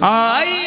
哎！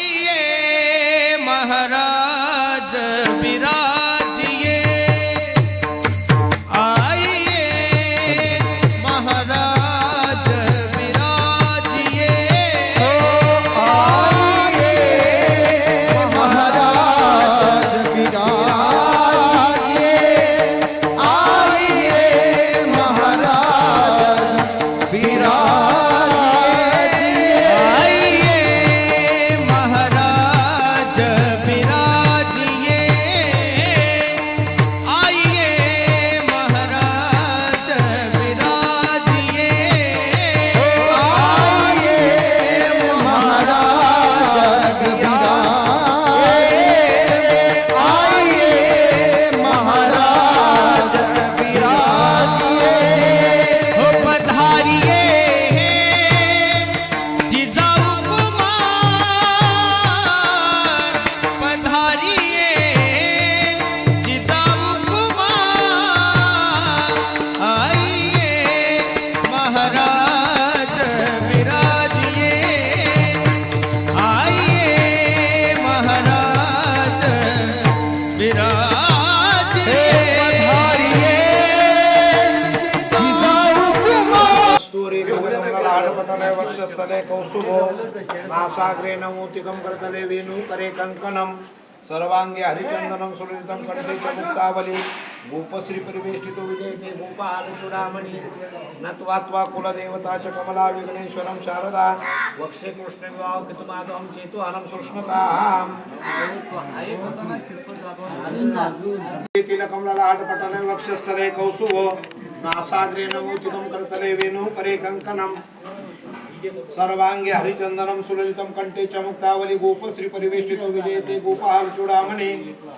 कमलाडपटले वक्षस्थले कौस्तुभो नासाग्रे नमोतिकं करतले वेणुकरे कङ्कणं सर्वाङ्गे हरिचन्दनं सुललितं कण्ठे च मुक्तावली भूपश्री परिवेष्टितो विजयते भूपालचूडामणि नत्वा त्वा कुलदेवता च कमला विघ्नेश्वरं शारदा वक्षे कृष्णविवाहकृतमादहं चेतोहनं सुष्णुताम् तिलकमलाडपटले वक्षस्थले कौस्तुभो नासाग्रे कर्तरे वेणुः करे कङ्कणं सर्वाङ्गे हरिचन्दनं सुललितं कण्ठे च मुक्तावली गोपश्री परिवेष्टितो विजयते गोपाल चूडामणि।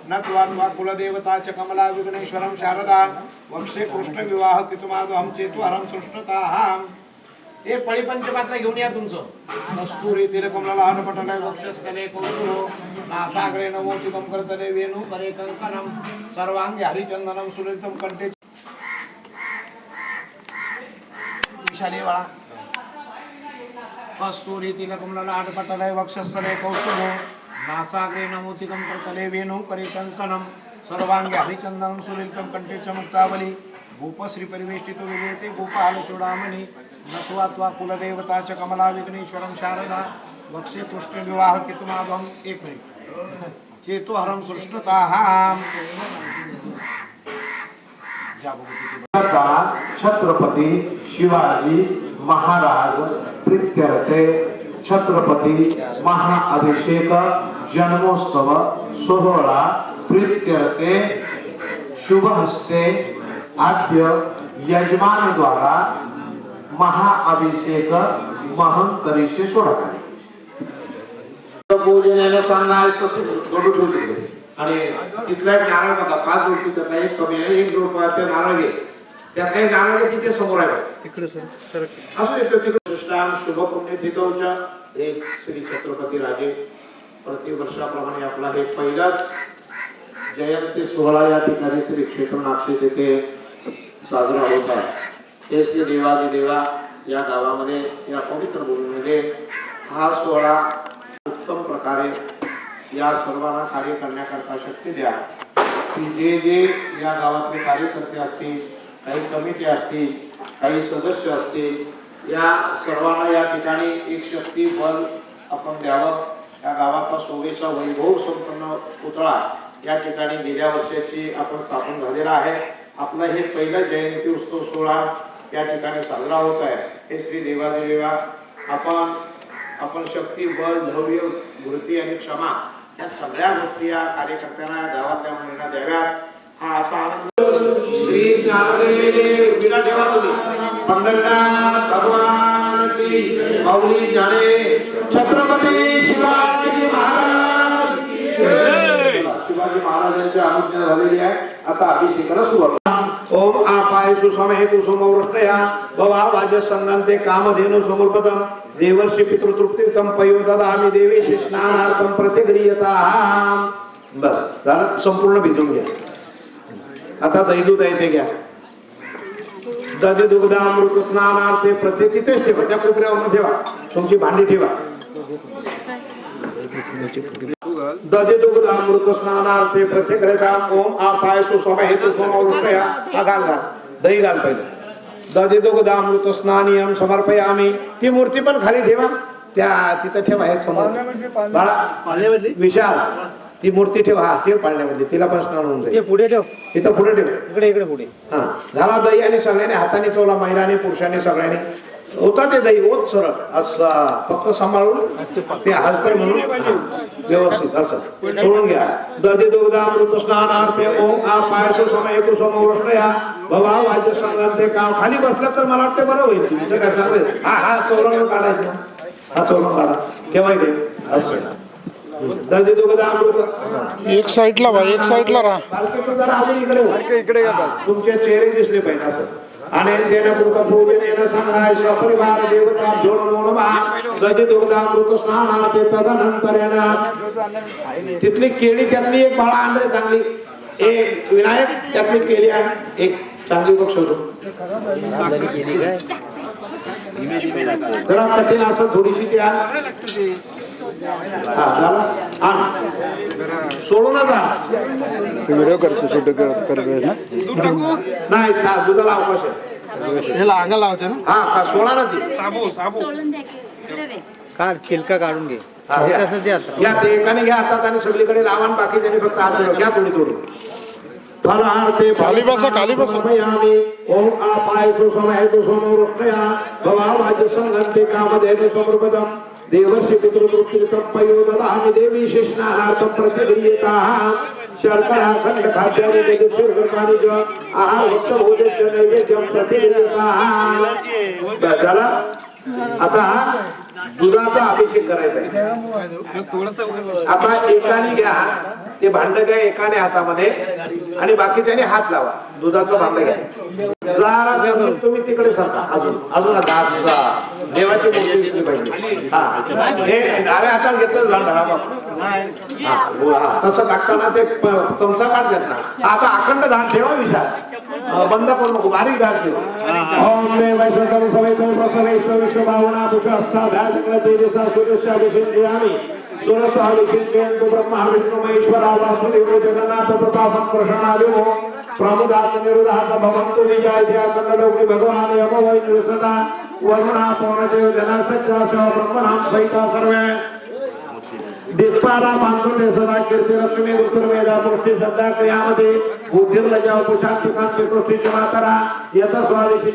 न त्वा कुलदेवता च कमला विघ्नेश्वरं शारदा। वक्षे कृष्णविवाह कृतमादहं चेतुहरं सुष्णुताहाम् हे पळी पंचपात्र घेऊन या तुमचं। कस्तुरी तिलकमला लहानपटाला वक्षस्थले कौतुहो। नासाग्रे नमोचितं करतले वेणु करे कङ्कणं सर्वाङ्गे हरिचन्दनं सुललितं कण्ठे विशाले वाळा. कस्तुरी तिलकमला आटपटलय वक्षस्थले कौतुहो नासाग्रे नमोचितं प्रतले वेणु करे कङ्कणं सर्वाङ्गे हरिचन्दनं सुललितं कण्ठे च मुक्तावली भूपश्री परिवेष्टितो विजयते गोपाल चूडामणि. नत्वा त्वा कुलदेवता च कमला विघ्नेश्वरं शारदा. वक्षे कृष्ण विवाह कितुमादम एक मिनिट. चेतोहरम छत्रपती शिवाजी महाराज प्रित्यर्थे छत्रपती महाअभिषेक जन्मोत्सव सोहळा प्रित्यर्थे शुभ हस्ते आद्य यजमान द्वारा महाअभिषेक महन करिष्य सोडा पूजनेला सांगाय जोडू ठेवतो आणि तिथला एक नारळ बघा पाच गोष्टी त्यातला एक कमी आहे एक रुपया ते नारळ घे. त्यात काही नारळ घे तिथे समोर आहे इकडे सर असं येतो तिकडे कृष्णाम शुभ पुण्यतिथौच हे श्री छत्रपती राजे. प्रतिवर्षाप्रमाणे आपला हे पहिलाच जयंती सोहळा या ठिकाणी श्री क्षेत्र येथे साजरा होत आहे. हे श्री देवादी देवा या गावामध्ये या पवित्र भूमीमध्ये हा सोहळा उत्तम प्रकारे या सर्वांना कार्य करण्याकरता शक्ती द्या. की जे जे या गावातले कार्यकर्ते असतील काही कमिटी असतील काही सदस्य असतील या सर्वांना या ठिकाणी एक शक्ती बल आपण द्यावं. या गावाचा शोभेचा वैभव संपन्न पुतळा या ठिकाणी गेल्या वर्षाची आपण स्थापन झालेला आहे. आपलं हे पहिलं जयंती उत्सव सोहळा या ठिकाणी साजरा होत आहे. हे श्री देवादेवा आपण आपण शक्ती बल धैर्य वृत्ती आणि क्षमा या सगळ्या गोष्टी या कार्यकर्त्यांना गावातल्या मुलींना द्याव्यात. श्री विना ठेवा तुम्ही पंढरनाथ भगवान श्री माऊली जाणे छत्रपती शिवाजी महाराज शिवाजी महाराजांची अनुज्ञा झालेली आहे आता अभिषेकाला सुरुवात ओम आपाय सुसमेतु सुमवृष्टया भवा संगंते कामधेनु समर्पतम देवर्षि पितृतृप्तिर्थम पयो ददामि देवेश स्नानार्थम प्रतिगृह्यताम बस संपूर्ण भिजून घ्या. आता दैदूत आहे ते घ्या. दध दुग्धामृत स्नानार्थे प्रत्येक तिथेच ठेवा. त्या कोपऱ्यावर ठेवा. तुमची भांडी ठेवा. दजे दुग्ध अमृत स्नानार्थे प्रत्येक रेखाम ओम आपाय सुसभा हेतु सोमवृष्टया हा घाल घाल. दही घाल पाहिजे दजे दुग्ध अमृत स्नानियम समर्पयामी. ती मूर्ती पण खाली ठेवा. त्या तिथं ठेवा हे समोर. बाळा विशाल. ती मूर्ती ठेवा हा ठेव पाळण्यामध्ये तिला पण स्नान होऊन जाईल पुढे ठेव. इथं पुढे ठेव. इकडे इकडे पुढे. हा झाला दही आणि सगळ्यांनी हाताने चोला महिलांनी पुरुषांनी सगळ्यांनी. होता ते दही ओत सरळ. असा फक्त सांभाळून ते हलकय म्हणून. व्यवस्थित असं. सोडून घ्या. दधी दुग्ध अमृत स्नानार्थे ओम आ पायसो समय तू समवृष्टया भवा वाद्य ते काम. खाली बसलं तर मला वाटतं बरं होईल. तुम्ही ते काय आहे. हा हा चौरंग काढायचं. हा चौरंग काढा. केव्हा ते असं. एक साईडला भाई एक साईडला राहा. बालके तू जरा अजून इकडे हो. इकडे तुमचे चेहरे दिसले पाहिजे असं. आणि देणपुरता पूजन येणं सांगाय सपरिवार देवता जोड मोडवा गदी दुग्धामृत स्नानाते तदनंतर येणार. तिथली केळी त्यातली एक बाळा आणले चांगली. एक विनायक त्यातली केळी आण एक चांगली बघ शोधू. जरा कठीण असं थोडीशी ती आण हा झालं आण सोडून जा व्हिडिओ करतो शूट करत करतोय ना नाही था, दुधाला अवकाश आहे हे अंगाला लावते ना हा का सोडा ना ती साबू साबू काढ चिलका काढून घे हा, घ्या. ते एकाने घ्या हातात आणि सगळीकडे लावा बाकी त्याने फक्त हात धरून घ्या थोडी थोडी फलार्थे खाली बसा, खाली बसा. समयामि ओम आपाय सुसमय सुसमवृष्टया भवावाज संगंते कामधेनु समृपदम देवर्षि पितृतृप्तितं पयोददामि देवी शेषनानार्थं प्रतिगृह्यताः. शर्करा खंड खाद्यानि दधिक्षुर्गतानि च आहार भोजस्य नैवेद्यं प्रतिगृह्यताः. आता दुधाचा अभिषेक करायचा आहे. आता एकाने घ्या ते भांड घ्या एकाने हातामध्ये आणि बाकीच्याने हात लावा. दुधाचं भांड घ्या. जरा तुम्ही तिकडे सरका अजून. अजून आता देवाची मूर्ती दिसली पाहिजे. हा. हे डाव्या हातात घेतलं भांड हा. हा, हा, तसं टाकताना ते चमचा काढतात ना आता अखंड धान ठेवा विशाल. बंद करू नको बारीक धान ठेवा. ओम प्रसवेश्वर శుభావనా పుష్పస్థాభ్యాసంగా తేజస సూర్యశాభిషించయామి సురస్వాభిషించేందు బ్రహ్మ విష్ణు మహేశ్వరా వాసుదేవుడు జగన్నాథ ప్రతాసం కృష్ణాది ప్రముదాత నిరుదాత భవంతు విజాయ కన్నడోకి భగవాన్ యమవై నిరసత సర్వే. पौनचेव जना सदा कीर्ती लक्ष्मी वेदा गोष्टी सध्या क्रियामध्ये बुद्धिर्लजा पुशांती कांती गोष्टीची मातारा यत स्वामी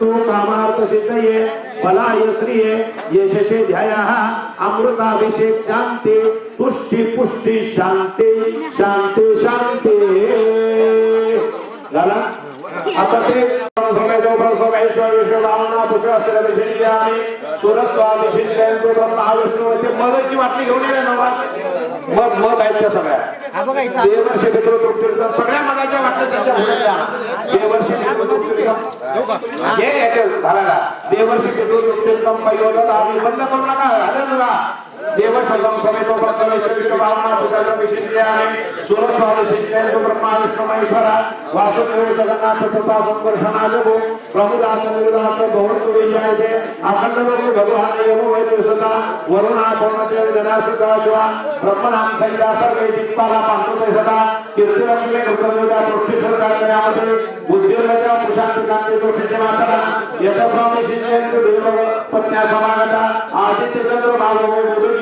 तो कामार्थ सिद्धये फलाय ये यशसे ध्याया अमृताभिषेक शांती पुष्टी पुष्टी शांती शांती शांती. झाला आता ते विषयी आणि सुरस्वामी शिंदे ब्रह्मा विष्णू ते वाटली घेऊन ये ना मग मग आहेत त्या सगळ्या. देवर्षी मित्र तृप्तीर्थम सगळ्या मगाच्या वाटल्या त्यांच्या पुढे द्या. देवर्षी मित्र तृप्तीर्थम हे याच्या घालायला देवर्षी मित्र तृप्तीर्थम पैवलं आम्ही बंद करू नका. झालं ना देवशलम समेतो प्रसवेश्वर विश्वभावना पुष्प विषयी आणि सुरस्वामी शिंदे ब्रह्मा विष्णू महेश्वरा वासुदेव जगन्नाथ तथा संकर्षणाजगो प्रभुदास निर्दास भवन्तु विजयते अखंड लोके भगवान यमो वै वरुणा पवनचे जना शिवा ब्रह्मणाम संज्ञा सर्वे दिक्पाला पांडुते सदा कीर्तिलक्ष्मी रुद्रदेवता प्रशांत कांती देव पत्न्या समागता आदित्य चंद्र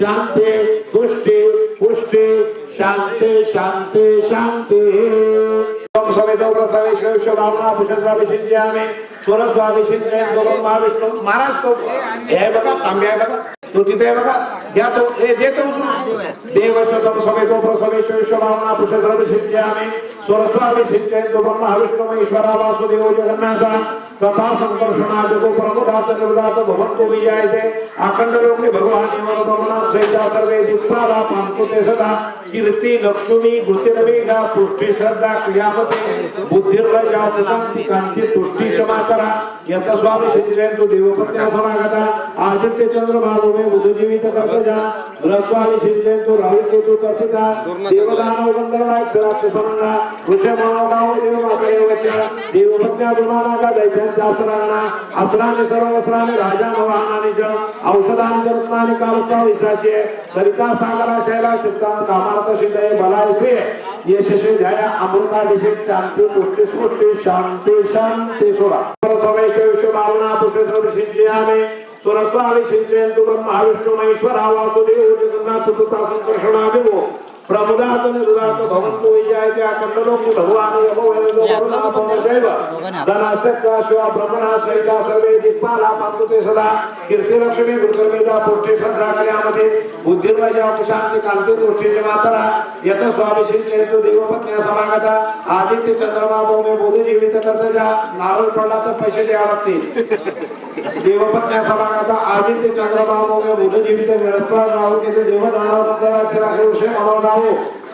शांते पुष्टी पुष्टी शांते शांते शांते समेतो प्रसवेश्वर विश्वभावना भूषस्वामी शिंद्यामे स्वरस्वामी शिंदे महाविष्णू महाराज तो तिथे आहे बघा. घ्या तो. हे देतो देव शतम समेतो प्रसवेश विश्वभावना पुरुषद्रव्य शिंच्यामे स्वरस्वामी शिंचयतो ब्रह्मा विष्णु ईश्वरा वासुदेव जगन्नाथा तथा संकर्षणा जगो प्रमुदाच निर्दात भवन भवन्तो विजयते अखंड लोके भगवान निवर ब्रह्मणाम सहिता सर्वे दिक्पाला पांकुते सदा. कीर्ती लक्ष्मी गुतिर्वेगा पुष्टी श्रद्धा क्रियामते बुद्धिर्लजा उदांती कांती पुष्टी च मातरा यथा स्वामी सिंचयन्तु देवपत्या समागता. आदित्य चंद्र बाबू में बुध जीवित कर्तजा बृहस्वामी सिंचयन्तु राहुल केतु कर्तिता देवदानव गंधर्वाय क्षराक्ष समंगा वृषभ मनोगाव देव मातरे वच देवपत्या दुमानागा दैत्यांच्या असरांना असराने सर्व असराने राजा नवानाने च औषधाने रत्नाने कालचा विसाचे सरिता सागरा शैला सिद्धांत कामार्थ सिद्धय बलाय श्रेय यशस्वी ध्याया अमृताभिषेक शांती पुष्टी सृष्टी शांती शांती सोडा. समेश विश्व भावना पुरुष सिंचयामे सुरस्वामी सिंचयन्तु ब्रह्मा विष्णु महेश्वरा वासुदेव जगन्नाथ तथा संकर्षणाभिमो यत स्वामी सिंचयन्तु देवपत्न्या समागता। आदित्य कर्तजा नारळ पडला तर पैसे द्यावे लागतील देवपत्न्या समागता। आदित्य चंद्रमा भौमे बोध जीवित विरस्वा राहू केते देवदानव मंगळाक्षरा वर्षे मनोनावो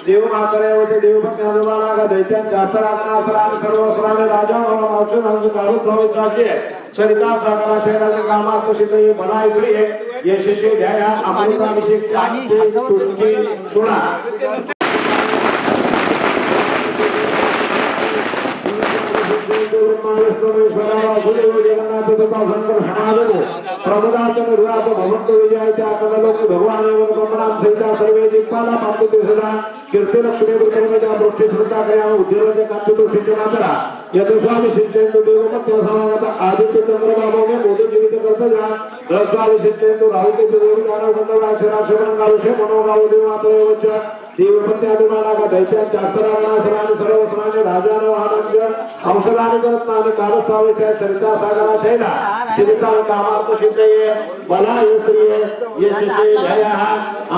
देव मातरे होते देवपत्न्या दुमानागा दैत्यांच्या असरांना असराने सर्व असराने राजा औषध आणि कारू प्रवेशाचे सरिता सागरा शहराचे सिद्ध ये बनाय श्री यशस्वी ध्याया अमृताभिषेक सोडा. प्रमुदाचन रुरात भवंत विजयाच्या आकललोक भगवान ब्रह्मणाम सहिता सर्वे दिक्पाला पांडुते सदा कीर्ती लक्ष्मी गुरुकर्मजा दृष्टी श्रद्धा कया उद्योगाच्या कांती दृष्टीचे मात्रा यत स्वामी सिंचयन्तु देवपत्य समागत आदित्य चंद्रबाबोने मोदी जीवित कर्तजा रस्वामी सिंचयन्तु राहुके देवी दानव गंधर्व अक्षराक्षरं गावशे मनोगाव देव मात्र वच देवपत्य अभिमानागा दैत्यांच्या अक्षरांना सराने सर्व सराने राजानो आनंद औषधाने रत्नाने कारसावेच्या सरिता सागरा शैला शिरिता कामार्थ सिद्धये बला युश्रिये यशस्वी जया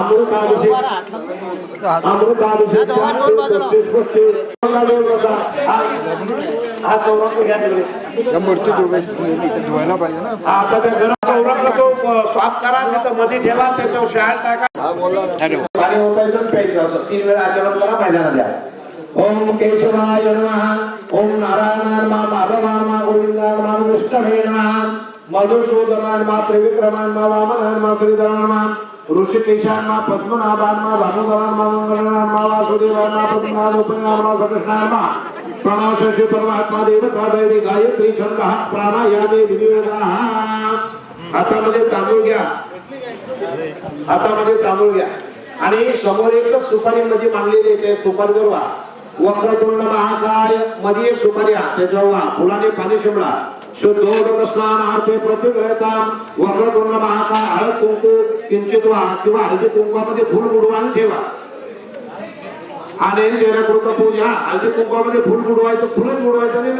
अमृताभिषेक अमृताभिषेक शांती पुष्टी पुष्टी मंगलदेव बसा. हा- चौरंग घ्या तिकडे. या मूर्ती धुवाय धुवायला पाहिजे ना. आता त्या घराचा चौरंग तो अ, साफ करा तिथं मध्ये ठेवा त्याच्यावर टाका. हॅलो पाणी ओतायचं आणि प्यायचं असं तीन वेळा आचरण करा मैदानात द्या ओम केशवाय नमः ओम नारायणाय नमः माधवाय नमः गोविंदाय नमः विष्णवे नमः मधुसूदनाय नमः त्रिविक्रमाय नमः वामनाय नमः श्रीधराय नमः ऋषिकेशाय नमः पद्मनाभाय नमः दामोदराय नमः मंगलाय नमः वासुदेवाय नमः पद्मनाभ उपनाय नमः सकृष्णाय नमः प्रणव शशी परमात्मा देवता दैवी गायत्री छंदः प्राणायामे विनियोगः हातामध्ये तांदूळ घ्या. हातामध्ये तांदूळ घ्या. आणि समोर एक सुपारी मध्ये मांडलेली आहे त्या सुपारीवर वा. वक्रतुंड महाकायमध्ये एक सुपारी त्याच्या त्याच्यावर वा. फुलाने पाणी शिमडा शुद्धोदक स्नानार्थे प्रतिग्रहता वक्रतुंड महाकाय हळद कुंकू किंचित वा किंवा हळदी कुंकवामध्ये फुल आणि ठेवा. आणि तेरा कृत पूजा? हळदी कुंकवामध्ये फुल बुडवायचं फुलच बुडवायचं आणि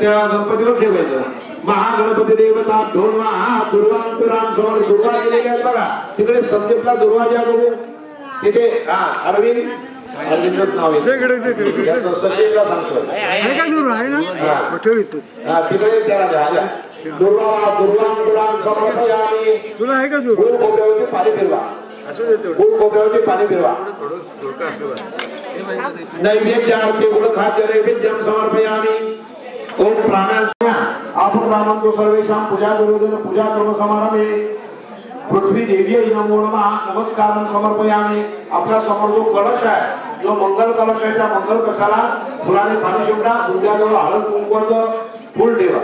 त्या गणपतीला ठेवायचं. महागणपती देवता ढोल महा दुर्वांकुराम समोर दुर्वा दिलेली आहेत बघा. तिकडे संदीपला दुर्वा द्या बघू तिथे हा अरविंद अरविंदच नाव आहे याचं संदीपला सांगतो. आहे का दूर आहे ना? हा. मग ठेव इथं. हा तिकडे त्याला द्या द्या दुर्वा दुर्वांकुराम समर्पयामी तुला आहे का दूर गुळ खोबऱ्यावरती पाणी फिरवा. गुळ खोबऱ्यावरती पाणी फिरवा. नैवेद्यार्थे गुणखाद्य नैवेद्यं समर्पयामि ओम प्राणांशया आपण रामंतो सर्वेषां पूजा करोदन पूजा कर्म समारंभे. पृथ्वी देवी नमो नमः. नमस्कार समर्पयामि. आपल्यासमोर जो कलश आहे जो मंगल कलश आहे त्या मंगल कशाला? फुलाने पाणी शिवडा दुर्गाजवळ हळद कुंकवाचं फुल ठेवा.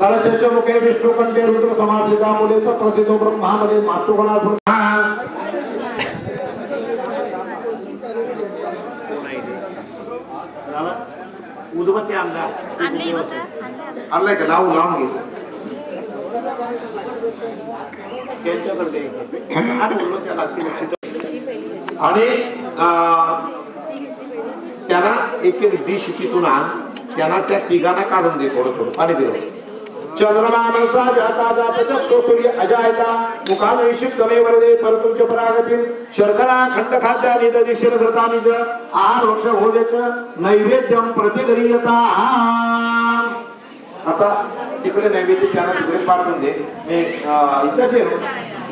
कलशाच्या मुखे विष्णुकंठे रुद्र समाधिता मुले प्रसिद्ध ब्रह्मामध्ये मातृगणा उदबत्ती आमदार आणले आणलाय का? लावून लावून घे. त्यांच्याकडे द्यायचं. आठ बोललो त्याला ती लक्ष ठेव. आणि त्यांना एक एक डिश तिथून त्यांना त्या तिघांना काढून दे थोडं थोडं पाणी दे. चंद्रमानसा जाता जात चक्षु सूर्य अजायता मुखान विशिष्टमे वरदे परतुमच्या परागतील शर्करा खंड खाद्यानि आहार वृक्ष नैवेद्यम प्रतिगरीयता आता तिकडे नैवेद्य त्यांना तिकडे पाठवून दे. मी इथं ठेव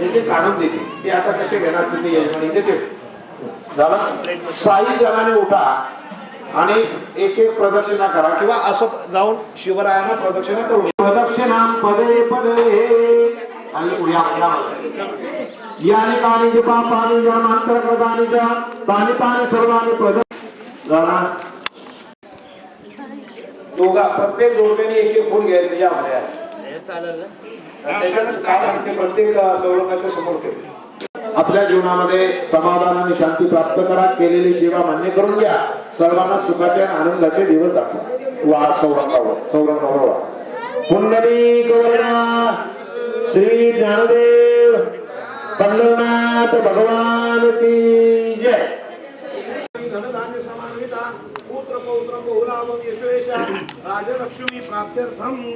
याचे काढून देते. ते आता कसे घेणार तुम्ही यजमान इथे ठेव. झालं? साई जणाने उठा आणि एक एक प्रदक्षिणा करा किंवा असं जाऊन शिवरायांना प्रदक्षिणा करून या. प्रदक्षिणा पदे पदे. आणि उड्या उड्या. याने कानी जे पापानी जन्मांतर प्रदानी च तानी तानी सर्वांनी प्रद झाला? दोघा प्रत्येक जोडप्याने एक एक फूल घ्यायचं या काय सांगते? प्रत्येक चौरंगाच्या समोर ठेव. आपल्या जीवनामध्ये समाधान आणि शांती प्राप्त करा. केलेली सेवा मान्य करून घ्या. सर्वांना सुखाचे आणि आनंदाचे दिवस दाखवा. वा सौरंगावर सौरंगावर वा. पुंडली श्री ज्ञानदेव पंढरनाथ भगवान की जय. पुत्र पौत्र बहुलाभम यशवेशा राजलक्ष्मी प्राप्त्यर्थम.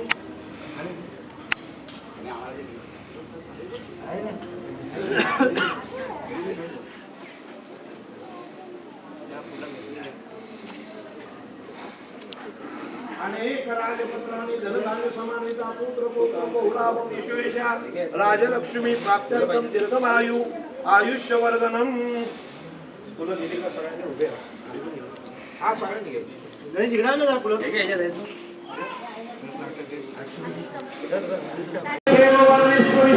अनेक राजपत्रांनी धनधान्य समान्विता पुत्र पौत्र बहुलाभम यशवेशा राजलक्ष्मी प्राप्त्यर्थम दीर्घमायु. आयुष्यवर्धनम तुला दिली का सगळ्यांनी? उभे राहा. हा सगळ्यांनी घ्यायची कुंडली Shri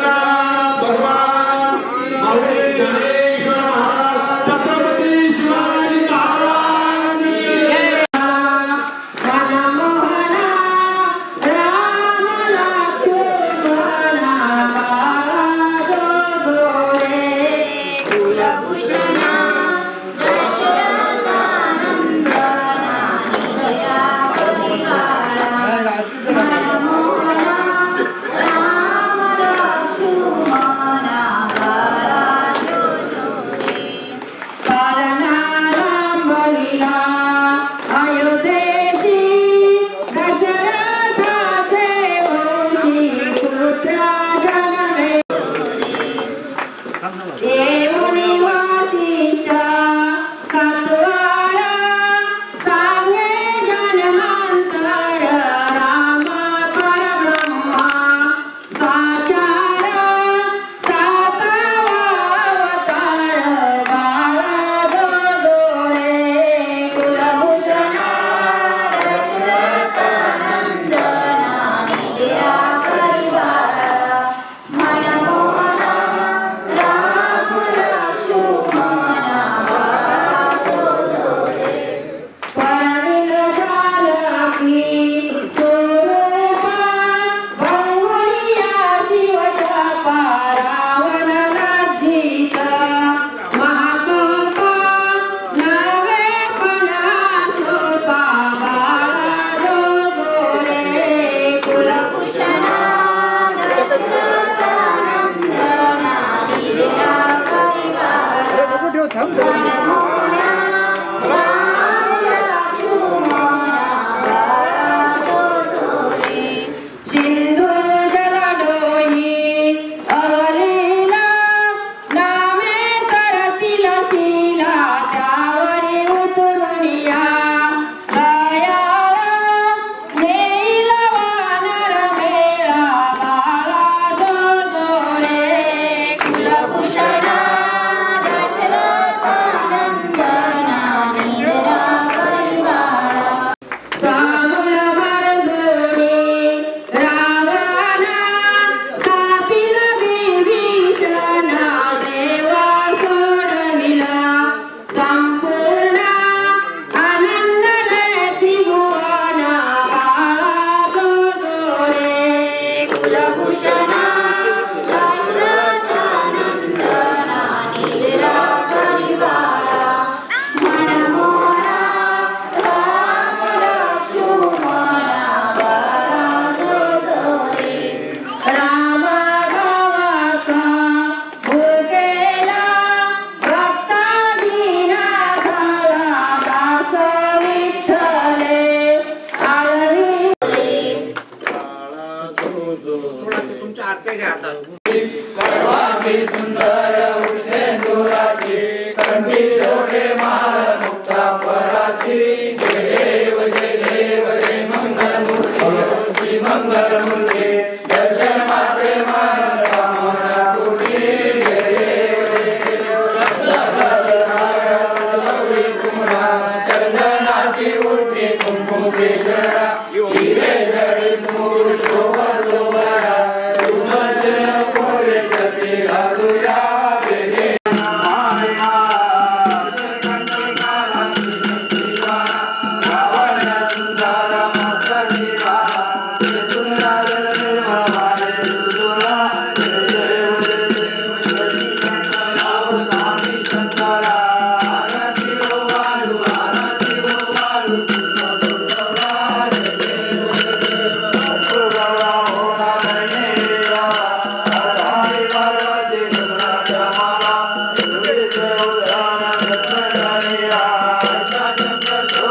Sire, Sire, Sire, Sire,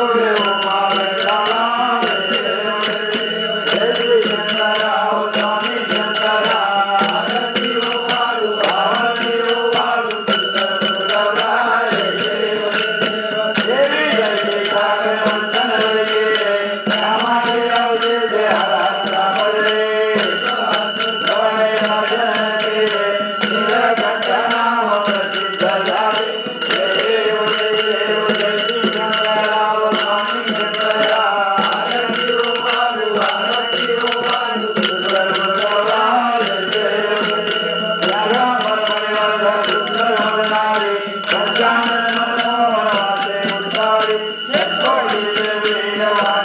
Chhatrapati Shivaji Maharaj